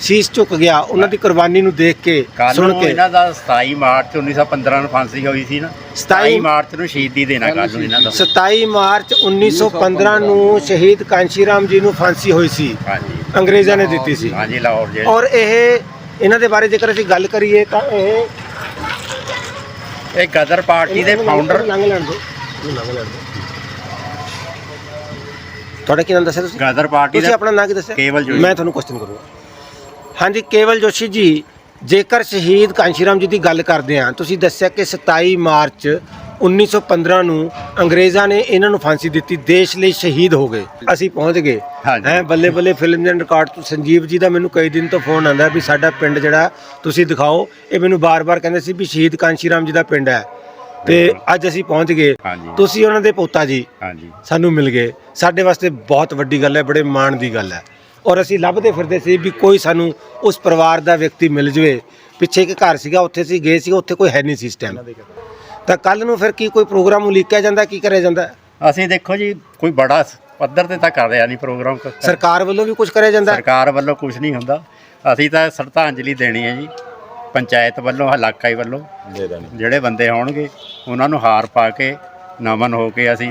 ਸੀਸ ਝੁਕ ਗਿਆ ਉਹਨਾਂ ਦੀ ਕੁਰਬਾਨੀ ਨੂੰ ਦੇਖ ਕੇ ਕੱਲ ਸੁਣ ਨੂੰ ਕੇ। ਇਹਨਾਂ ਦਾ 27 ਮਾਰਚ 1915 ਨੂੰ ਫਾਂਸੀ ਹੋਈ ਸੀ ਨਾ। 27 27 ਮਾਰਚ ਨੂੰ ਸ਼ਹੀਦੀ ਦੇਣਾ ਕੱਲ ਨੂੰ ਇਹਨਾਂ ਦਾ। 27 ਮਾਰਚ 1915 ਨੂੰ ਸ਼ਹੀਦ ਕਾਂਸ਼ੀ ਰਾਮ ਜੀ ਨੂੰ ਫਾਂਸੀ ਹੋਈ ਸੀ। ਹਾਂਜੀ। ਅੰਗਰੇਜ਼ਾਂ ਨੇ ਦਿੱਤੀ ਸੀ। ਹਾਂਜੀ ਲਾਹੌਰ ਜੇ। ਔਰ ਇਹ ਇਹਨਾਂ ਦੇ ਬਾਰੇ ਜੇਕਰ ਅਸੀਂ ਗੱਲ ਕਰੀਏ ਤਾਂ ਇਹ ਇਹ ਗਦਰ ਪਾਰਟੀ ਦੇ ਫਾਊਂਡਰ ਲੰਘ ਲੈਣ ਦਿਓ। ਇਹਨੂੰ ਲੰਘ ਲੈਣ ਦਿਓ। ਤੁਹਾਡਾ ਕੀ ਨਾਮ ਦੱਸਿਆ ਤੁਸੀਂ? ਗਦਰ ਪਾਰਟੀ ਤੁਸੀਂ ਦਾ ਆਪਣਾ ਨਾਂ ਕੀ ਦੱਸਿਆ? ਕੇਵਲ ਜੋਸ਼ੀ। ਮੈਂ ਤੁਹਾਨੂੰ ਕੁਐਸਚਨ ਕਰੂੰਗਾ। ਹਾਂਜੀ ਕੇਵਲ ਜੋਸ਼ੀ ਜੀ ਜੇਕਰ ਸ਼ਹੀਦ ਕਾਂਸ਼ੀਰਾਮ ਜੀ ਦੀ ਗੱਲ ਕਰਦੇ ਹਾਂ ਤੁਸੀਂ ਦੱਸਿਆ ਕਿ 27 ਮਾਰਚ 1915 ਨੂੰ ਅੰਗਰੇਜ਼ਾਂ ਨੇ ਇਹਨਾਂ ਨੂੰ ਫਾਂਸੀ ਦਿੱਤੀ ਦੇਸ਼ ਲਈ ਸ਼ਹੀਦ ਹੋ ਗਏ। ਅਸੀਂ ਪਹੁੰਚ ਗਏ। ਹੈ ਬੱਲੇ ਬੱਲੇ ਫਿਲਮ ਐਂਡ ਰਿਕਾਰਡ ਤੋਂ ਸੰਜੀਵ ਜੀ ਦਾ ਮੈਨੂੰ ਕਈ ਦਿਨ ਤੋਂ ਫੋਨ ਆਂਦਾ ਵੀ ਸਾਡਾ ਪਿੰਡ ਜਿਹੜਾ ਤੁਸੀਂ ਦਿਖਾਓ। ਇਹ ਮੈਨੂੰ ਬਾਰ-ਬਾਰ ਕਹਿੰਦੇ ਸੀ ਵੀ ਸ਼ਹੀਦ ਕਾਂਸ਼ੀਰਾਮ ਜੀ ਦਾ ਪਿੰਡ ਹੈ। ਤੇ ਅੱਜ ਅਸੀਂ ਪਹੁੰਚ ਗਏ। ਤੁਸੀਂ ਉਹਨਾਂ ਦੇ ਪੋਤਾ ਜੀ। ਸਾਨੂੰ ਮਿਲ ਗਏ। ਸਾਡੇ ਵਾਸਤੇ ਬਹੁਤ ਵੱਡੀ ਗੱਲ ਹੈ ਬੜੇ ਮਾਣ ਦੀ ਗੱਲ ਹੈ। ਔਰ ਅਸੀਂ ਲੱਭਦੇ ਫਿਰਦੇ ਸੀ ਵੀ ਕੋਈ ਸਾਨੂੰ ਉਸ ਪਰਿਵਾਰ ਦਾ ਵਿਅਕਤੀ ਮਿਲ ਜਵੇ। ਪਿੱਛੇ ਇੱਕ ਘਰ ਸੀਗਾ ਉੱਥੇ ਅਸੀਂ ਗਏ ਸੀ ਉੱਥੇ ਕੋਈ ਹੈ ਨਹੀਂ ਸੀ ਇਸ ਟਾਈਮ ਤਾਂ ਕੱਲ ਨੂੰ ਫਿਰ ਕੀ ਕੋਈ ਪ੍ਰੋਗਰਾਮ ਉਲੀਕਿਆ ਜਾਂਦਾ ਕੀ ਕਰਿਆ ਜਾਂਦਾ? ਅਸੀਂ ਦੇਖੋ ਜੀ ਕੋਈ ਬੜਾ ਪੱਧਰ ਤੇ ਤਾਂ ਕਰ ਰਿਹਾ ਨਹੀਂ ਪ੍ਰੋਗਰਾਮ ਸਰਕਾਰ ਵੱਲੋਂ ਵੀ ਕੁਝ ਕਰਿਆ ਜਾਂਦਾ? ਸਰਕਾਰ ਵੱਲੋਂ ਕੁਝ ਨਹੀਂ ਹੁੰਦਾ। ਅਸੀਂ ਤਾਂ ਸ਼ਰਧਾਂਜਲੀ ਦੇਣੀ ਹੈ ਜੀ ਪੰਚਾਇਤ ਵੱਲੋਂ ਇਲਾਕਾਈ ਵੱਲੋਂ। ਜਿਹੜੇ ਬੰਦੇ ਹੋਣਗੇ ਉਹਨਾਂ ਨੂੰ ਹਾਰ ਪਾ ਕੇ ਨਮਨ ਹੋ ਕੇ ਅਸੀਂ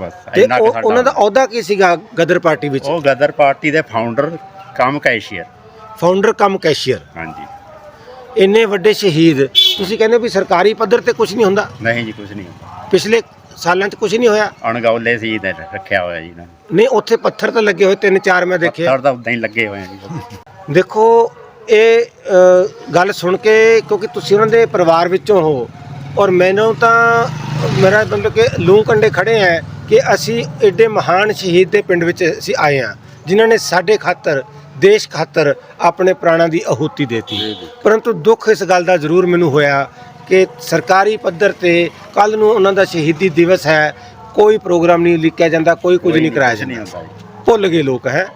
ਬਸ ਤੇ ਇੰਨਾ ਕੁ ਉਹ- ਉਹਨਾਂ ਦਾ ਅਹੁਦਾ ਕੀ ਸੀਗਾ ਗਦਰ ਪਾਰਟੀ ਵਿੱਚ? ਉਹ ਗਦਰ ਪਾਰਟੀ ਦੇ founder cum cashier. Founder cum cashier. ਹਾਂਜੀ। ਇੰਨੇ ਵੱਡੇ ਸ਼ਹੀਦ ਤੁਸੀਂ ਕਹਿੰਦੇ ਵੀ ਸਰਕਾਰੀ ਪੱਧਰ ਤੇ ਕੁਝ ਨਹੀਂ ਹੁੰਦਾ? ਨਹੀਂ ਜੀ ਕੁਝ ਨਹੀਂ ਪਿਛਲੇ ਸਾਲਾਂ 'ਚ ਕੁਝ ਨਹੀਂ ਹੋਇਆ? ਅਣਗੌਲੇ ਸੀ ਨੇ ਰੱਖਿਆ ਹੋਇਆ ਜੀ ਇਹਨਾਂ ਨੇ। ਨਹੀਂ ਉੱਥੇ ਪੱਥਰ ਤਾਂ ਲੱਗੇ ਹੋਏ ਤਿੰਨ ਚਾਰ ਮੈਂ ਦੇਖੇ ਪੱਥਰ ਤਾਂ ਉਦਾਂ ਹੀ ਲੱਗੇ ਹੋਏ ਆ ਜੀ। ਦੇਖੋ ਇਹ ਅ, ਗੱਲ ਸੁਣ ਕੇ ਕਿਉਂਕਿ ਤੁਸੀਂ ਉਹਨਾਂ ਦੇ ਪਰਿਵਾਰ ਵਿੱਚੋਂ ਹੋ ਔਰ ਮੈਨੂੰ ਤਾਂ ਮੇਰਾ ਮਤਲਬ ਕਿ ਲੂੰ ਕੰਡੇ ਖੜੇ ਹੈ ਕਿ ਅਸੀਂ ਐਡੇ ਮਹਾਨ ਸ਼ਹੀਦ ਦੇ ਪਿੰਡ ਵਿੱਚ ਅਸੀਂ ਆਏ ਹਾਂ ਜਿਨ੍ਹਾਂ ਨੇ ਸਾਡੇ ਖਾਤਰ ਦੇਸ਼ ਖਾਤਰ ਆਪਣੇ ਪ੍ਰਾਣਾਂ ਦੀ ਆਹੂਤੀ ਦਿੱਤੀ। ਪਰੰਤੂ ਦੁੱਖ ਇਸ ਗੱਲ ਦਾ ਜ਼ਰੂਰ ਮੈਨੂੰ ਹੋਇਆ ਕਿ ਸਰਕਾਰੀ ਪੱਧਰ ਤੇ ਕੱਲ ਨੂੰ ਉਹਨਾਂ ਦਾ ਸ਼ਹੀਦੀ ਦਿਵਸ ਹੈ ਕੋਈ ਪ੍ਰੋਗਰਾਮ ਨਹੀਂ ਲਿਖਿਆ ਜਾਂਦਾ ਕੋਈ ਕੁਝ ਨਹੀਂ ਕਰਾਇਆ ਜਾਂਦਾ। ਭੁੱਲ ਗਏ ਲੋਕ ਹੈ।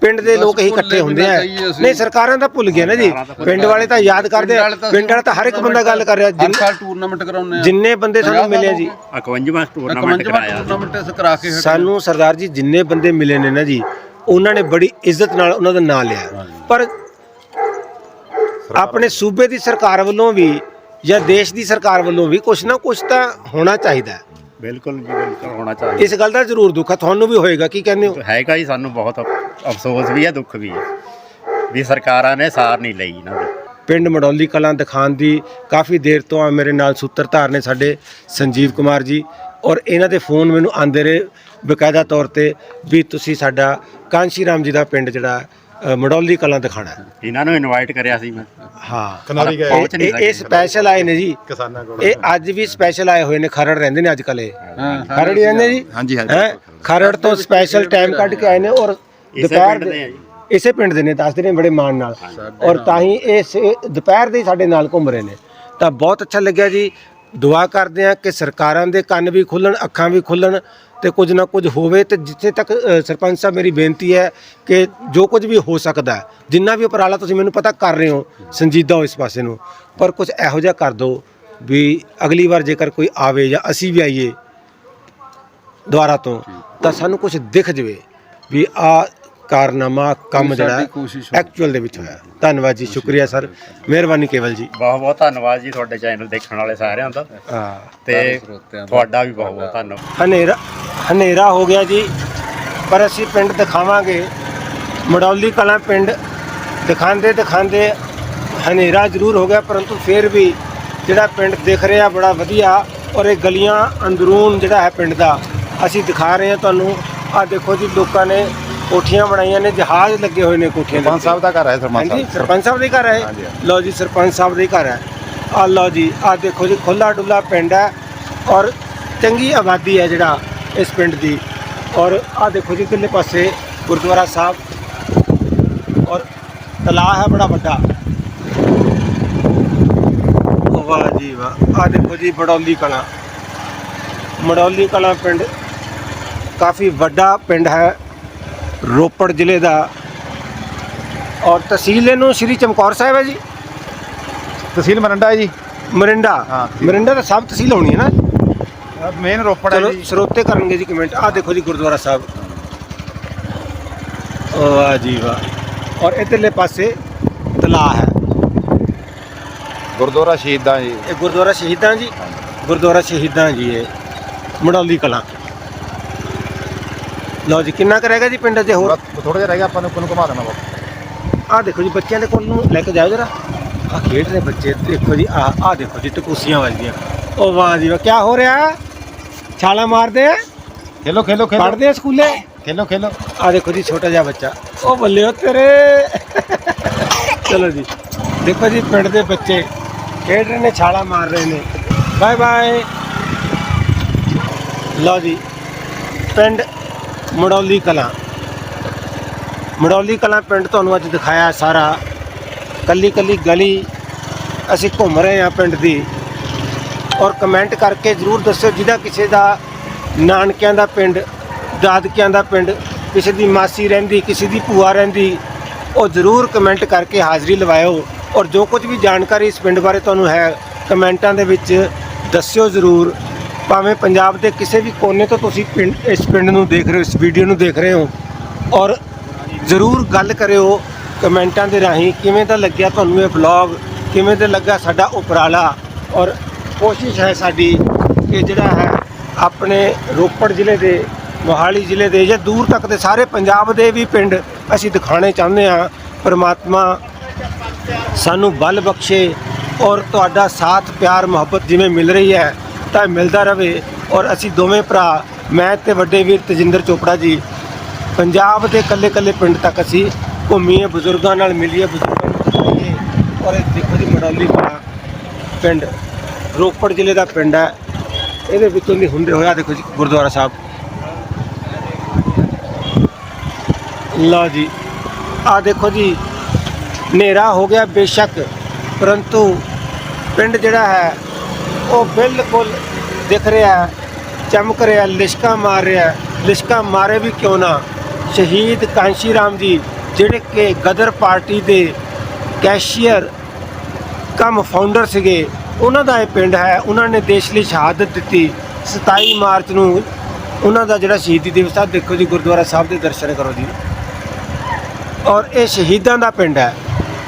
ਪਿੰਡ ਦੇ ਲੋਕ ਹੀ ਇਕੱਠੇ ਹੁੰਦੇ ਆ। ਨਹੀਂ ਸਰਕਾਰਾਂ ਤਾਂ ਭੁੱਲ ਗਏ ਨਾ ਜੀ। ਪਿੰਡ ਵਾਲੇ ਤਾਂ ਯਾਦ ਕਰਦੇ ਆ। ਪਿੰਡ ਵਾਲਾ ਤਾਂ ਹਰ ਇੱਕ ਬੰਦਾ ਗੱਲ ਕਰ ਰਿਹਾ। ਜਿੰਨ- ਸਾਲ ਟੂਰਨਾਮੈਂਟ ਕਰਾਉਂਦੇ ਆ। ਜਿੰਨੇ ਬੰਦੇ ਸਾਨੂੰ ਮਿਲੇ ਜੀ। ਹੋ 51ਵਾਂ ਟੂਰਨਾਮੈਂਟ ਕਰਾਇਆ। ਟੂਰਨਾਮੈਂਟ ਇਸ ਕਰਾ ਕੇ। ਸਾਨੂੰ ਸਰਦਾਰ ਜੀ ਜਿੰਨੇ ਬੰਦੇ ਮਿਲੇ ਨੇ ਨਾ ਜੀ ਉਹਨਾਂ ਨੇ ਬੜੀ ਇੱਜ਼ਤ ਨਾਲ ਉਹਨਾਂ ਦਾ ਨਾਂ ਲਿਆ। ਪਰ ਆਪਣੇ ਸੂਬੇ ਦੀ ਸਰਕਾਰ ਵੱਲੋਂ ਵੀ ਜਾਂ ਦੇਸ਼ ਦੀ ਸਰਕਾਰ ਵੱਲੋਂ ਵੀ ਕੁਛ ਨਾ ਕੁਛ ਤਾਂ ਹੋਣਾ ਚਾਹੀਦਾ। ਬਿਲਕੁਲ ਜੀ ਬਿਲਕੁਲ। ਹੋਣਾ ਚਾਹੀਦਾ। ਇਸ ਗੱਲ ਦਾ ਜ਼ਰੂਰ ਦੁੱਖ ਹੈ ਤੁਹਾਨੂੰ ਵੀ ਹੋਏਗਾ ਕੀ ਕਹਿੰਦੇ ਹੋ? ਹੈਗਾ ਹੀ ਸਾਨੂੰ ਬਹੁਤ ਅਫ- ਅਫਸੋਸ ਵੀ ਹੈ ਦੁੱਖ ਵੀ ਹੈ ਵੀ ਸਰਕਾਰਾਂ ਨੇ ਸਾਰ ਨਹੀਂ ਲਈ ਇਹਨਾਂ ਦੀ। ਪਿੰਡ ਮਡੌਲੀ ਕਲਾਂ ਦਿਖਾਉਣ ਦੀ ਕਾਫੀ ਦੇਰ ਤੋਂ ਆ ਮੇਰੇ ਨਾਲ ਸੂਤਰਧਾਰ ਨੇ ਸਾਡੇ ਸੰਜੀਵ ਕੁਮਾਰ ਜੀ ਔਰ ਇਹਨਾਂ ਦੇ ਫੋਨ ਮੈਨੂੰ ਆਂਦੇ ਰਹੇ ਬਕਾਇਦਾ ਤੌਰ ਤੇ ਵੀ ਤੁਸੀਂ ਸਾਡਾ ਕਾਂਸ਼ੀ ਰਾਮ ਜੀ ਦਾ ਪਿੰਡ ਜਿਹੜਾ ਮਡੌਲੀ ਕਲਾਂ ਦਿਖਾਣਾ ਹੈ। ਇਹਨਾਂ ਨੂੰ ਇਨਵਾਈਟ ਕਰਿਆ ਸੀ ਮੈਂ। ਹਾਂ। ਕਨਾਲੀ ਗਏ ਪਹੁੰਚ ਨਹੀਂ ਇਹ- ਇਹ ਸਕੇ ਸਪੈਸ਼ਲ ਆਏ ਨੇ ਜੀ। ਕਿਸਾਨਾਂ ਕੋਲ। ਇਹ ਅੱਜ ਵੀ ਸਪੈਸ਼ਲ ਆਏ ਹੋਏ ਨੇ ਖਰੜ ਰਹਿੰਦੇ ਨੇ ਅੱਜ ਕੱਲ੍ਹ ਇਹ। ਹਾਂ ਖਰੜ ਹੀ ਰਹਿੰਦੇ ਜੀ? ਹਾਂਜੀ, ਹਾਂਜੀ। ਹੈਂ? ਖਰੜ ਤੋਂ ਸਪੈਸ਼ਲ ਟਾਈਮ ਕੱਢ ਕੇ ਆਏ ਨੇ ਔਰ ਦੁਪਹਿਰ ਪਿੰਡ ਦੇ ਦੇ ਆ ਜੀ। ਇਸੇ ਪਿੰਡ ਦੇ ਨੇ ਦੱਸਦੇ ਨੇ ਬੜੇ ਮਾਣ ਨਾਲ। ਔਰ ਤਾਂ ਹੀ ਇਹ ਸੇ- ਦੁਪਹਿਰ ਦੇ ਹੀ ਸਾਡੇ ਨਾਲ ਘੁੰਮ ਰਹੇ ਨੇ। ਤਾਂ ਬਹੁਤ ਅੱਛਾ ਲੱਗਿਆ ਜੀ। ਦੁਆ ਕਰਦੇ ਆ ਕਿ ਸਰਕਾਰਾਂ ਦੇ ਕੰਨ ਵੀ ਖੁੱਲਣ ਅੱਖਾਂ ਵੀ ਖੁੱਲਣ। ਤੇ ਕੁਝ ਨਾ ਕੁਝ ਹੋਵੇ ਤੇ ਜਿੱਥੇ ਤੱਕ ਅ, ਸਰਪੰਚ ਸਾਹਿਬ ਮੇਰੀ ਬੇਨਤੀ ਹੈ ਕਿ ਜੋ ਕੁਝ ਵੀ ਹੋ ਸਕਦਾ ਹੈ, ਜਿੰਨਾ ਵੀ ਉਪਰਾਲਾ ਤੁਸੀਂ ਮੈਨੂੰ ਪਤਾ ਕਰ ਰਹੇ ਹੋ ਸੰਜੀਦਾ ਹੋ ਇਸ ਪਾਸੇ ਨੂੰ ਪਰ ਕੁਝ ਇਹੋ ਜਿਹਾ ਕਰ ਦਿਓ ਵੀ ਅਗਲੀ ਵਾਰ ਜੇਕਰ ਕੋਈ ਆਵੇ ਜਾਂ ਅਸੀਂ ਵੀ ਆਈਏ ਦੁਆਰਾ ਤੋਂ ਤਾਂ ਸਾਨੂੰ ਕੁਝ ਦਿਖ ਜਵੇ ਵੀ ਆ ਕਾਰਨਾਮਾ ਕੰਮ ਸਾਡੀ ਜਿਹੜਾ ਕੋਸ਼ਿਸ਼ ਹੋਵੇ। ਐਕਚੁਅਲ ਦੇ ਵਿੱਚ ਹੋਇਆ। ਧੰਨਵਾਦ ਜੀ ਸ਼ੁਕਰੀਆ ਸਰ। ਮਿਹਰਬਾਨੀ ਕੇਵਲ ਜੀ। ਬਹੁਤ ਬਹੁਤ ਧੰਨਵਾਦ ਜੀ ਤੁਹਾਡੇ ਚੈਨਲ ਦੇਖਣ ਵਾਲੇ ਸਾਰਿਆਂ ਦਾ। ਹਾਂ। ਤੇ। ਤੁਹਾਡਾ ਵੀ ਬਹੁਤ ਬਹੁਤ ਧੰਨਵਾਦ। ਹਨੇਰਾ ਹਨੇਰਾ ਹੋ ਗਿਆ ਜੀ ਪਰ ਅਸੀਂ ਪਿੰਡ ਦਿਖਾਵਾਂਗੇ। ਮੜੌਲੀ ਕਲਾਂ ਪਿੰਡ ਦਿਖਾਉਂਦੇ ਦਿਖਾਉਂਦੇ ਹਨੇਰਾ ਜ਼ਰੂਰ ਹੋ ਗਿਆ ਪਰੰਤੂ ਫਿਰ ਵੀ ਜਿਹੜਾ ਪਿੰਡ ਦਿਖ ਰਿਹਾ ਬੜਾ ਵਧੀਆ ਔਰ ਇਹ ਗਲੀਆਂ ਅੰਦਰੂਨ ਜਿਹੜਾ ਹੈ ਪਿੰਡ ਦਾ ਅਸੀਂ ਦਿਖਾ ਰਹੇ ਹਾਂ ਤੁਹਾਨੂੰ। ਆ ਦੇਖੋ ਜੀ ਲੋਕਾਂ ਨੇ ਕੋਠੀਆਂ ਬਣਾਈਆਂ ਨੇ ਜਹਾਜ਼ ਲੱਗੇ ਹੋਏ ਨੇ ਕੋਠੀਆਂ ਦੇ ਸਰਪੰਚ। ਸਾਹਿਬ ਦਾ ਘਰ ਹੈ ਸਰਪੰਚ ਹਾਂਜੀ ਸਾਹਿਬ। ਸਰਪੰਚ ਸਾਹਿਬ ਦੇ ਘਰ ਹਾਂਜੀ, ਹੈ। ਹਾਂਜੀ। ਲਓ ਜੀ ਸਰਪੰਚ ਸਾਹਿਬ ਦੇ ਘਰ ਹੈ। ਆ ਲਓ ਜੀ ਆ ਦੇਖੋ ਜੀ ਖੁੱਲਾ ਡੁੱਲਾ ਪਿੰਡ ਹੈ ਔਰ ਚੰਗੀ ਆਬਾਦੀ ਹੈ ਜਿਹੜਾ। ਇਸ ਪਿੰਡ ਦੀ। ਔਰ ਆ ਦੇਖੋ ਜੀ ਕਿੰਨੇ ਪਾਸੇ ਗੁਰਦੁਆਰਾ ਸਾਹਿਬ। ਔਰ ਤਲਾਅ ਹੈ ਬੜਾ ਵੱਡਾ। ਵਾਹ ਜੀ ਵਾਹ। ਆ ਦੇਖੋ ਜੀ ਬੜੌਲੀ ਕਲਾਂ। ਮੜੌਲੀ ਕਲਾਂ ਪਿੰਡ ਕਾਫੀ ਵੱਡਾ ਪਿੰਡ ਹੈ। ਰੋਪੜ ਜ਼ਿਲ੍ਹੇ ਦਾ। ਔਰ ਤਹਿਸੀਲ ਇਹਨੂੰ ਸ਼੍ਰੀ ਚਮਕੌਰ ਸਾਹਿਬ ਹੈ ਜੀ। ਤਹਿਸੀਲ ਮਰੰਡਾ ਹੈ ਜੀ। ਮਰਿੰਡਾ। ਹਾਂ। ਮਰਿੰਡਾ ਤਾਂ ਸਭ ਤਹਿਸੀਲ ਹੋਣੀ ਹੈ ਨਾ। ਮੇਨ ਰੋਪੜ ਹੈ ਚਲੋ ਜੀ। ਸਰੋਤੇ ਕਰਨਗੇ ਜੀ ਕਮੈਂਟ ਆਹ ਦੇਖੋ ਜੀ ਗੁਰਦੁਆਰਾ ਸਾਹਿਬ। ਵਾਹ ਜੀ ਵਾਹ। ਔਰ ਇਧਰਲੇ ਪਾਸੇ ਤਲਾਅ ਹੈ। ਗੁਰਦੁਆਰਾ ਸ਼ਹੀਦਾਂ ਜੀ। ਇਹ ਗੁਰਦੁਆਰਾ ਸ਼ਹੀਦਾਂ ਜੀ। ਗੁਰਦੁਆਰਾ ਸ਼ਹੀਦਾਂ ਜੀ ਇਹ। ਮੜੌਲੀ ਕਲਾਂ। ਲਓ ਜੀ ਕਿੰਨਾ ਕਰੇਗਾ ਜੀ ਪਿੰਡ 'ਚ ਹੋਰ? ਥੋੜਾ ਜਿਹਾ ਰਹਿ ਗਿਆ ਆਪਾਂ ਨੂੰ ਕੋਲ ਘੁਮਾ ਦੇਣਾ ਬਾਬਾ। ਆਹ ਦੇਖੋ ਜੀ ਬੱਚਿਆਂ ਦੇ ਕੋਲ ਨੂੰ ਲੈ ਕੇ ਜਾਓ ਜਰਾ। ਆ ਖੇਡ ਰਹੇ ਬੱਚੇ ਦੇਖੋ ਜੀ ਆ ਆ ਦੇਖੋ ਜੀ ਟਕੂਸੀਆਂ ਵੱਜਦੀਆਂ। ਉਹ ਵਾਹ ਜੀ ਵਾਹ ਕੀ ਹੋ ਰਿਹਾ? ਛਾਲਾ ਮਾਰਦੇ ਆ? ਖੇਲੋ ਖੇਲੋ ਖੇਲੋ। ਪੜਦੇ ਆ ਸਕੂਲੇ? ਖੇਲੋ ਖੇਲੋ। ਆ ਦੇਖੋ ਜੀ ਛੋਟਾ ਜਿਹਾ ਬੱਚਾ। ਉਹ ਬੱਲੇ ਉਹ ਤੇਰੇ। ਚਲੋ ਜੀ। ਦੇਖੋ ਜੀ ਪਿੰਡ ਦੇ ਬੱਚੇ ਖੇਡ ਰਹੇ ਨੇ ਛਾਲਾ ਮਾਰ ਰਹੇ ਨੇ। Bye bye. ਲਓ ਜੀ ਪਿੰਡ ਮੜੌਲੀ ਕਲਾਂ। ਮੜੌਲੀ ਕਲਾਂ ਪਿੰਡ ਤੁਹਾਨੂੰ ਅੱਜ ਦਿਖਾਇਆ ਸਾਰਾ। ਕੱਲੀ ਕੱਲੀ ਗਲੀ ਅਸੀਂ ਘੁੰਮ ਰਹੇ ਹਾਂ ਪਿੰਡ ਦੀ। ਔਰ ਕਮੈਂਟ ਕਰਕੇ ਜਰੂਰ ਦੱਸਿਓ ਜਿਹਦਾ ਕਿਸੇ ਦਾ ਨਾਨਕਿਆਂ ਦਾ ਪਿੰਡ, ਦਾਦਕਿਆਂ ਦਾ ਪਿੰਡ, ਕਿਸੇ ਦੀ ਮਾਸੀ ਰਹਿੰਦੀ, ਕਿਸੇ ਦੀ ਭੂਆ ਰਹਿੰਦੀ, ਉਹ ਜਰੂਰ ਕਮੈਂਟ ਕਰਕੇ ਹਾਜ਼ਰੀ ਲਵਾਇਓ। ਔਰ ਜੋ ਕੁਝ ਵੀ ਜਾਣਕਾਰੀ ਇਸ ਪਿੰਡ ਬਾਰੇ ਤੁਹਾਨੂੰ ਹੈ, ਕਮੈਂਟਾਂ ਦੇ ਵਿੱਚ ਦੱਸਿਓ ਜ਼ਰੂਰ। ਭਾਵੇਂ ਪੰਜਾਬ ਦੇ ਕਿਸੇ ਵੀ ਕੋਨੇ ਤੋਂ ਤੁਸੀਂ ਪਿੰਡ, ਇਸ ਪਿੰਡ ਨੂੰ ਦੇਖ ਰਹੇ ਹੋ, ਇਸ ਵੀਡੀਓ ਨੂੰ ਦੇਖ ਰਹੇ ਹੋ, ਔਰ ਜ਼ਰੂਰ ਗੱਲ ਕਰਿਓ ਕਮੈਂਟਾਂ ਦੇ ਰਾਹੀਂ, ਕਿਵੇਂ ਦਾ ਲੱਗਿਆ ਤੁਹਾਨੂੰ ਇਹ ਵਲੌਗ ਕਿਵੇਂ ਦਾ ਲੱਗਾ ਸਾਡਾ ਉਪਰਾਲਾ, ਔਰ ਕੋਸ਼ਿਸ਼ ਹੈ ਸਾਡੀ ਕਿ ਜਿਹੜਾ ਹੈ ਆਪਣੇ ਰੋਪੜ ਜ਼ਿਲ੍ਹੇ ਦੇ, ਮੋਹਾਲੀ ਜ਼ਿਲ੍ਹੇ ਦੇ ਜਾਂ ਦੂਰ ਤੱਕ ਦੇ ਸਾਰੇ ਪੰਜਾਬ ਦੇ ਵੀ ਪਿੰਡ ਅਸੀਂ ਦਿਖਾਣੇ ਚਾਹੁੰਦੇ ਹਾਂ। ਪਰਮਾਤਮਾ ਸਾਨੂੰ ਬਲ ਬਖਸ਼ੇ ਔਰ ਤੁਹਾਡਾ ਸਾਥ, ਪਿਆਰ, ਮੁਹੱਬਤ ਜਿਵੇਂ ਮਿਲ ਰਹੀ ਹੈ, ਤਾਂ ਮਿਲਦਾ ਰਹੇ ਔਰ ਅਸੀਂ ਦੋਵੇਂ ਭਰਾ, ਮੈਂ ਤੇ ਵੱਡੇ ਵੀਰ ਤਜਿੰਦਰ ਚੋਪੜਾ ਜੀ, ਪੰਜਾਬ ਦੇ ਕੱਲੇ ਕੱਲੇ ਪਿੰਡ ਤੱਕ ਅਸੀਂ ਘੁੰਮੀਏ, ਬਜ਼ੁਰਗਾਂ ਨਾਲ ਮਿਲੀਏ, ਬਜ਼ੁਰਗਾਂ ਨੂੰ ਔਰ ਇਹ ਦੇਖੋ ਜੀ ਮਡੌਲੀ ਕਲਾਂ ਪਿੰਡ ਰੋਪੜ ਜ਼ਿਲ੍ਹੇ ਦਾ ਪਿੰਡ ਹੈ। ਇਹਦੇ ਵਿੱਚੋਂ ਦੀ ਹੁੰਦੇ ਹੋਇਆ ਦੇਖੋ ਜੀ, ਗੁਰਦੁਆਰਾ ਸਾਹਿਬ। ਲਓ ਜੀ, ਆ ਦੇਖੋ ਜੀ, ਹਨੇਰਾ ਹੋ ਗਿਆ ਬੇਸ਼ੱਕ, ਪਰੰਤੂ ਪਿੰਡ ਜਿਹੜਾ ਹੈ, ਉਹ ਬਿਲਕੁਲ ਦਿਖ ਰਿਹਾ ਚਮਕ ਰਿਹਾ, ਲਿਸ਼ਕਾ ਮਾਰ ਰਿਹਾ ਹੈ। ਲਿਸ਼ਕਾ ਮਾਰੇ ਵੀ ਕਿਉਂ ਨਾ? ਸ਼ਹੀਦ ਕਾਂਸ਼ੀ ਰਾਮ ਜੀ, ਜਿਹੜੇ ਕਿ ਗਦਰ ਪਾਰਟੀ ਦੇ ਕੈਸ਼ੀਅਰ, ਕਮ ਫਾਊਂਡਰ ਸੀਗੇ ਉਹਨਾਂ ਦਾ ਇਹ ਪਿੰਡ ਹੈ ਉਹਨਾਂ ਨੇ ਦੇਸ਼ ਲਈ ਸ਼ਹਾਦਤ ਦਿੱਤੀ। 27 ਮਾਰਚ ਨੂੰ ਉਹਨਾਂ ਦਾ ਜਿਹੜਾ ਸ਼ਹੀਦੀ ਦਿਵਸ ਆ ਦੇਖੋ ਜੀ ਗੁਰਦੁਆਰਾ ਸਾਹਿਬ ਦੇ ਦਰਸ਼ਨ ਕਰੋ ਜੀ। ਔਰ ਇਹ ਸ਼ਹੀਦਾਂ ਦਾ ਪਿੰਡ ਹੈ।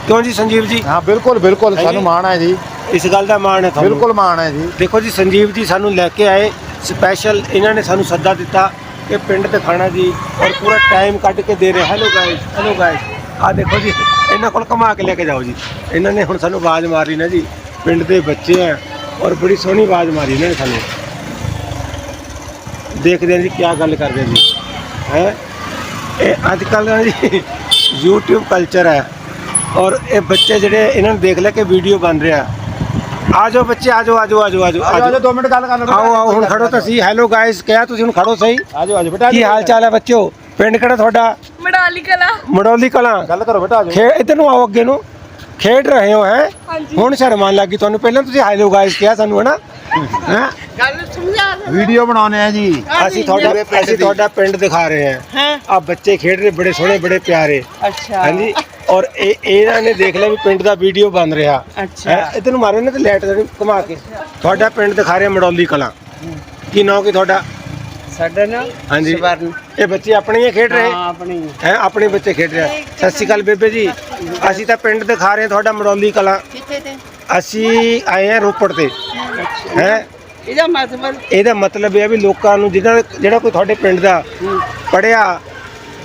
ਕਿਉਂ ਜੀ ਸੰਜੀਵ ਜੀ? ਹਾਂ ਬਿਲਕੁਲ ਬਿਲਕੁਲ? ਸਾਨੂੰ ਮਾਣ ਹੈ ਜੀ। ਇਸ ਗੱਲ ਦਾ ਮਾਣ ਹੈ ਤੁਹਾਨੂੰ। ਬਿਲਕੁਲ ਮਾਣ ਹੈ ਜੀ। ਦੇਖੋ ਜੀ ਸੰਜੀਵ ਜੀ ਸਾਨੂੰ ਲੈ ਕੇ ਆਏ ਸਪੈਸ਼ਲ ਇਹਨਾਂ ਨੇ ਸਾਨੂੰ ਸੱਦਾ ਦਿੱਤਾ ਕਿ ਪਿੰਡ ਦਿਖਾਣਾ ਜੀ ਔਰ ਪੂਰਾ ਟਾਈਮ ਕੱਢ ਕੇ ਦੇ ਰਹੇ। ਹੈਲੋ ਗਾਇਸ ਹੈਲੋ ਗਾਇਸ ਆ ਦੇਖੋ ਜੀ ਇਹਨਾਂ ਕੋਲ ਘੁਮਾ ਕੇ ਲੈ ਕੇ ਜਾਓ ਜੀ। ਇਹਨਾਂ ਨੇ ਹੁਣ ਸਾਨੂੰ ਆਵਾਜ਼ ਮਾਰੀ ਨਾ ਜੀ। ਪਿੰਡ ਦੇ ਬੱਚੇ ਆ ਔਰ ਬੜੀ ਸੋਹਣੀ ਆਵਾਜ਼ ਮਾਰੀ ਇਹਨਾਂ ਨੇ ਸਾਨੂੰ। ਦੇਖਦੇ ਹਾਂ ਜੀ ਕੀ ਗੱਲ ਕਰਦੇ ਜੀ। ਹੈ? ਇਹ ਅੱਜ ਕੱਲ੍ਹ ਨਾ ਜੀ YouTube ਕਲਚਰ ਹੈ। ਔਰ ਇਹ ਬੱਚੇ ਜਿਹੜੇ ਇਹਨਾਂ ਨੂੰ ਦੇਖ ਲੈ ਕੇ ਵੀਡੀਓ ਬਣ ਰਿਹਾ। ਆ ਜਾਓ ਬੱਚੇ ਆ ਜਾਓ ਆ ਜਾਓ ਆ ਜਾਓ ਆ ਜਾਓ ਆ ਜਾਓ 2 ਮਿੰਟ ਗੱਲ ਕਰ ਆਓ ਆਓ ਹੁਣ ਖੜੋ ਤੁਸੀਂ। ਹੈਲੋ ਗਾਇਸ ਕਿਹਾ ਤੁਸੀਂ ਹੁਣ ਖੜੋ ਸਹੀ? ਆ ਜਾਓ ਆ ਜਾਓ ਬੇਟਾ ਕੀ ਹਾਲ ਚਾਲ ਹੈ ਬੱਚਿਓ? ਪਿੰਡ ਕਿਹੜਾ ਤੁਹਾਡਾ? ਮਡਾਲੀ ਕਲਾ। ਮੜੌਲੀ ਕਲਾਂ। ਗੱਲ ਕਰੋ ਬੇਟਾ ਆ ਜਾਓ ਇੱਧਰ ਨੂੰ ਆਓ ਅੱਗੇ ਨੂੰ। ਖੇਡ ਰਹੇ ਹੋ ਹੈ? ਹੁਣ ਸ਼ਰਮ ਆਉਣ ਲੱਗੀ ਤੁਹਾਨੂੰ। ਪਹਿਲਾਂ ਤੁਸੀਂ ਹੈਲੋ ਗਾਇਸ ਕਿਹਾ ਸਾਨੂੰ ਹਨਾ? ਹੈ? ਗੱਲ ਸਮਝਾ ਵੀਡੀਓ ਬਣਾਉਣੇ ਆ ਜੀ। ਅਸੀਂ ਤੁਹਾਡਾ ਅਸੀਂ ਤੁਹਾਡਾ ਪਿੰਡ ਦਿਖਾ ਰਹੇ ਹਾਂ। ਹਾਂ? ਆ ਬੱਚੇ ਖੇਡ ਰਹੇ ਬੜੇ ਸੋਹਣੇ ਬੜੇ ਪਿਆਰੇ। ਅੱਛਾ। ਹਾਂਜੀ? ਔਰ ਇਹ ਇਹਨਾਂ ਨੇ ਦੇਖ ਲਿਆ ਵੀ ਪਿੰਡ ਦਾ ਵੀਡੀਓ ਬਣ ਰਿਹਾ। ਅੱਛਾ। ਹੈ? ਇੱਧਰ ਨੂੰ ਮਾਰੋ ਨਾ ਤੇ ਲਾਈਟ ਦੇ ਘੁਮਾ ਕੇ। ਤੁਹਾਡਾ ਪਿੰਡ ਦਿਖਾ ਰਿਹਾ ਮੜੌਲੀ ਕਲਾਂ। ਕੀ ਨਾਂ ਕੀ ਤੁਹਾਡਾ? ਸਾਡਾ ਨਾ ਹਾਂਜੀ। ਸਵਰਨ। ਇਹ ਬੱਚੇ ਆਪਣੇ ਹੀ ਖੇਡ ਰਹੇ? ਹਾਂ ਆਪਣੀ ਹੈ। ਆਪਣੇ ਬੱਚੇ ਖੇਡ ਰਹੇ। ਆ। ਸਤਿ ਸ਼੍ਰੀ ਅਕਾਲ ਬੇਬੇ ਜੀ। ਅਸੀਂ ਤਾਂ ਪਿੰਡ ਦਿਖਾ ਰਹੇ ਹਾਂ ਤੁਹਾਡਾ ਮੜੌਲੀ ਕਲਾਂ। ਕਿੱਥੇ ਤੇ? ਅਸੀਂ ਆਏ ਹਾਂ ਰੋਪੜ ਤੇ। ਹੈ? ਇਹਦਾ ਮਤਲਬ? ਇਹਦਾ ਮਤਲਬ ਇਹ ਹੈ ਵੀ ਲੋਕਾਂ ਨੂੰ ਜਿਹੜਾ ਜਿਹੜਾ ਕੋਈ ਤੁਹਾਡੇ ਪਿੰਡ ਦਾ ਪੜਿਆ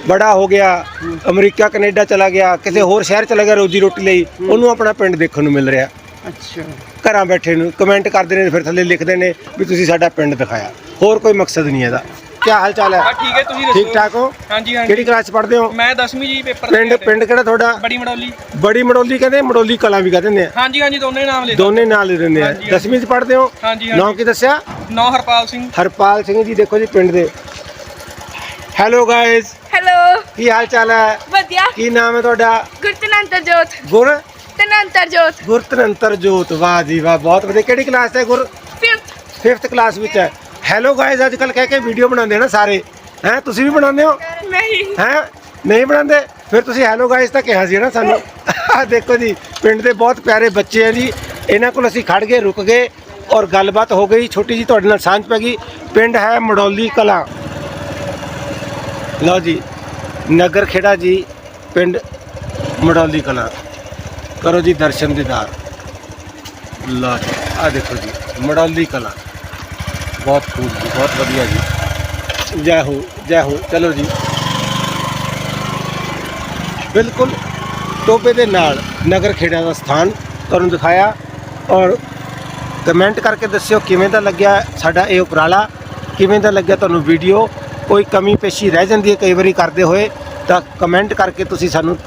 ਬੜਾ ਹੋ ਗਿਆ ਅਮਰੀਕਾ ਕੈਨੇਡਾ ਚਲਾ ਗਿਆ ਕਿਸੇ ਹੋਰ ਸ਼ਹਿਰ ਚਲਾ ਗਿਆ ਰੋਜੀ ਰੋਟੀ ਲਈ ਉਹਨੂੰ ਆਪਣਾ ਪਿੰਡ ਦੇਖਣ ਨੂੰ ਮਿਲ ਰਿਹਾ। ਅੱਛਾ। ਘਰਾਂ ਬੈਠੇ ਨੂੰ ਕਮੈਂਟ ਕਰਦੇ ਨੇ ਫਿਰ ਥੱਲੇ ਲਿਖਦੇ ਨੇ ਵੀ ਤੁਸੀਂ ਸਾਡਾ ਪਿੰਡ ਦਿਖਾਇਆ। ਹੋਰ ਕੋਈ ਮਕਸਦ ਨਹੀਂ ਇਹਦਾ। ਕੀ ਹਾਲ ਚਾਲ ਹੈ? ਹਾਂ ਠੀਕ ਹੈ ਤੁਸੀਂ ਦੱਸੋ? ਠੀਕ ਠਾਕ ਹੋ? ਹਾਂਜੀ ਹਾਂਜੀ। ਕਿਹੜੀ ਕਲਾਸ ਪੜ੍ਹਦੇ ਹੋ? ਮੈਂ 10ਵੀਂ ਜੀ ਪੇਪਰ ਪਿੰਡ ਪਿੰਡ ਕਿਹੜਾ ਤੁਹਾਡਾ? ਬੜੀ ਮੜੌਲੀ। ਬੜੀ ਮੜੋਲੀ ਕਹਿੰਦੇ ਮੜੋਲੀ ਕਲਾਂ ਵੀ ਕਹਿੰਦੇ ਨੇ ਹਾਂਜੀ ਹਾਂਜੀ ਦੋਨੇ ਨਾਮ ਲੈ ਦੋਨੇ ਨਾਲ ਹੀ ਦਿੰਦੇ ਆ। ਹਾਂਜੀ, ਹਾਂਜੀ। 10ਵੀਂ ਚ ਪੜ੍ਹਦੇ ਹੋ? ਹਾਂਜੀ ਹਾਂਜੀ। ਨਾਮ ਕੀ ਦੱਸਿਆ? ਨੌ ਹਰਪਾਲ ਸਿੰਘ। ਹਰਪਾਲ ਸਿੰਘ ਜੀ ਦੇਖੋ ਜੀ ਪਿੰਡ ਦੇ। ਹੈਲੋ ਗਾਇਸ ਹੈਲੋ ਕੀ ਹਾਲ ਚਾਲ ਹੈ? ਵਧੀਆ। ਕੀ ਨਾਮ ਹੈ ਤੁਹਾਡਾ? ਗੁਰਤਨੰਤਰ ਜੋਤ। ਗੁਰ? ਤਨੰਤਰ ਜੋਤ। ਗੁਰਤਨੰਤਰ ਜੋਤ। ਵਾਹ ਜੀ ਵਾਹ ਬਹੁਤ ਵਧੀਆ। ਕਿਹੜੀ ਕਲਾਸ ਤੇ ਗੁਰ? 5th 5th ਕਲਾਸ ਵਿੱਚ ਹੈ। ਹੈਲੋ ਗਾਇਸ ਅੱਜ ਕੱਲ ਕਹਿ ਕੇ ਵੀਡੀਓ ਬਣਾਉਂਦੇ ਆ ਨਾ ਸਾਰੇ। ਹੈ ਤੁਸੀਂ ਵੀ ਬਣਾਉਂਦੇ ਹੋ? ਨਹੀਂ। ਹੈ ਨਹੀਂ ਬਣਾਉਂਦੇ? ਫਿਰ ਤੁਸੀਂ ਹੈਲੋ ਗਾਇਸ ਤਾਂ ਕਿਹਾ ਸੀ ਨਾ ਸਾਨੂੰ। ਆਹ ਦੇਖੋ ਜੀ ਪਿੰਡ ਦੇ ਬਹੁਤ ਪਿਆਰੇ ਬੱਚੇ ਆ ਜੀ। ਇਹਨਾਂ ਕੋਲ ਅਸੀਂ ਖੜ ਗਏ ਰੁਕ ਗਏ ਔਰ ਗੱਲਬਾਤ ਹੋ ਗਈ। ਛੋਟੀ ਜੀ ਤੁਹਾਡੇ ਨਾਲ ਸਾਂਝ ਪੈ ਗਈ। ਪਿੰਡ ਹੈ ਮੜੌਲੀ ਕਲਾਂ। ਲਓ ਜੀ ਨਗਰ ਖੇੜਾ ਜੀ ਪਿੰਡ ਮੜੌਲੀ ਕਲਾਂ। ਕਰੋ ਜੀ ਦਰਸ਼ਨ ਦੀਦਾਰ। ਲਓ ਜੀ ਆ ਦੇਖੋ ਜੀ ਮੜੌਲੀ ਕਲਾਂ। ਬਹੁਤ ਖੂਬ ਜੀ, ਬਹੁਤ ਵਧੀਆ ਜੀ। ਜੈ ਹੋ ਜੈ ਹੋ, ਚਲੋ ਜੀ। ਬਿਲਕੁਲ ਟੋਪੇ ਦੇ ਨਾਲ ਨਗਰ ਖੇੜਾ ਦਾ ਸਥਾਨ ਤੁਹਾਨੂੰ ਦਿਖਾਇਆ ਔਰ ਕਮੈਂਟ ਕਰਕੇ ਦੱਸਿਓ ਕਿਵੇਂ ਦਾ ਲੱਗਿਆ ਸਾਡਾ ਇਹ ਉਪਰਾਲਾ, ਕਿਵੇਂ ਦਾ ਲੱਗਿਆ ਤੁਹਾਨੂੰ ਵੀਡੀਓ ਕੋਈ ਕਮੀ ਪੇਸ਼ੀ ਰਹਿ ਜਾਂਦੀ ਹੈ ਕਈ ਵਾਰੀ ਕਰਦੇ ਹੋਏ ਤਾਂ ਕਮੈਂਟ ਕਰਕੇ ਤੁਸੀਂ ਸਾਨੂੰ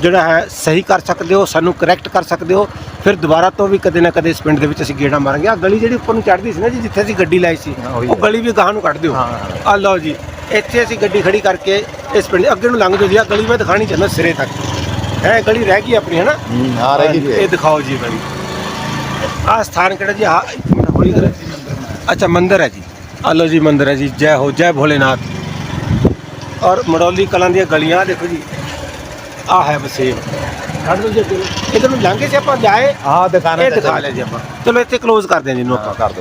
ਜਿਹੜਾ ਹੈ ਸਹੀ ਕਰ ਸਕਦੇ ਹੋ ਸਾਨੂੰ ਕਰੈਕਟ ਕਰ ਸਕਦੇ ਹੋ ਫਿਰ ਦੁਬਾਰਾ ਤੋਂ ਵੀ ਕਦੇ ਨਾ ਕਦੇ ਇਸ ਪਿੰਡ ਦੇ ਵਿੱਚ ਅਸੀਂ ਗੇੜਾ ਮਾਰਾਂਗੇ। ਆ ਗਲੀ ਜਿਹੜੀ ਉੱਪਰ ਨੂੰ ਚੜ੍ਹਦੀ ਸੀ ਨਾ ਜੀ ਜਿੱਥੇ ਅਸੀਂ ਗੱਡੀ ਲਾਈ ਸੀ ਹਾਂ, ਉਹੀ ਗਲੀ ਵੀ ਗਾਹਾਂ ਨੂੰ ਕੱਢ ਦਿਓ। ਹਾਂ, ਆ ਲਓ ਜੀ ਇੱਥੇ ਅਸੀਂ ਗੱਡੀ ਖੜੀ ਕਰਕੇ ਇਸ ਪਿੰਡ ਅੱਗੇ ਨੂੰ ਲੰਘ ਜਾਓ ਜੀ ਆ ਗਲੀ ਮੈਂ ਦਿਖਾਣੀ ਚਾਹੁੰਦਾ ਸਿਰੇ ਤੱਕ। ਇਹ ਗਲੀ ਰਹਿ ਗਈ ਆਪਣੀ ਹੈ ਨਾ? ਹਾਂ ਰਹਿ ਗਈ ਇਹ ਦਿਖਾਓ ਜੀ ਗਲੀ ਆ ਸਥਾਨ ਕਿਹੜਾ ਜੀ? ਆ ਹੌਲੀ ਕਰੋ। ਅੱਛਾ ਮੰਦਿਰ ਹੈ ਜੀ। ਆ ਲਓ ਜੀ ਮੰਦਿਰ ਹੈ ਜੀ। ਜੈ ਹੋ ਜੈ ਭੋਲੇਨਾਥ। ਔਰ ਮੜੌਲੀ ਕਲਾਂ ਦੀਆਂ ਗਲੀਆਂ ਦੇਖੋ ਜੀ। ਆ ਹੈ ਬਸੇਬ ਖੜ ਲਓ ਜੀ ਨੂੰ। ਇੱਧਰ ਨੂੰ ਲੰਘੇ ਸੀ ਆਪਾਂ ਜਾਏ ਹਾਂ ਦੁਕਾਨਾਂ ਇਹ ਦਿਖਾ ਲਿਆ ਜੀ ਆਪਾਂ। ਚਲੋ ਇੱਥੇ ਕਲੋਜ਼ ਕਰਦੇ ਹਾਂ ਜੀ ਇਹਨੂੰ ਆਪਾਂ ਕਰ